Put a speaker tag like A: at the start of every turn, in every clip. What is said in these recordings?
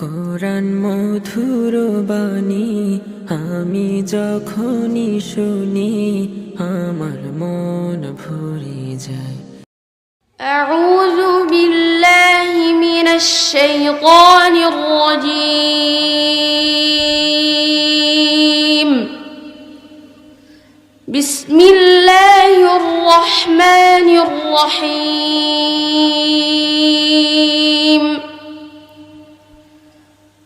A: কোরআন মধুর বাণী আমি যখনই শুনি আমার মন ভরে যায়
B: أعوذ بالله من الشيطان الرجيم بسم الله الرحمن الرحيم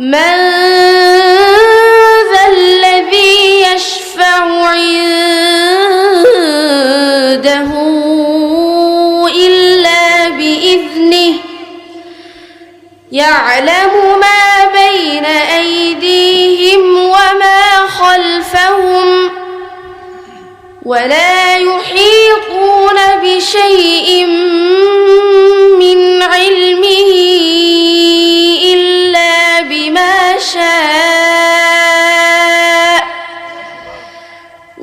B: من ذا الذي يشفع عنده إلا بإذنه يعلم ما بين أيديهم وما خلفهم ولا يحيطون بشيء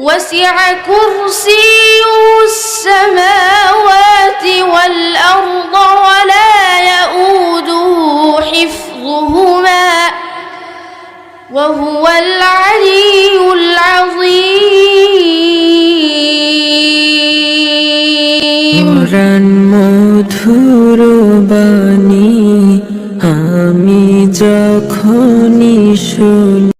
B: وسع كرسيه السماوات والأرض ولا يؤوده حفظهما وهو العلي العظيم
A: কোরআন মধুর বাণী আমি যখনই শুনি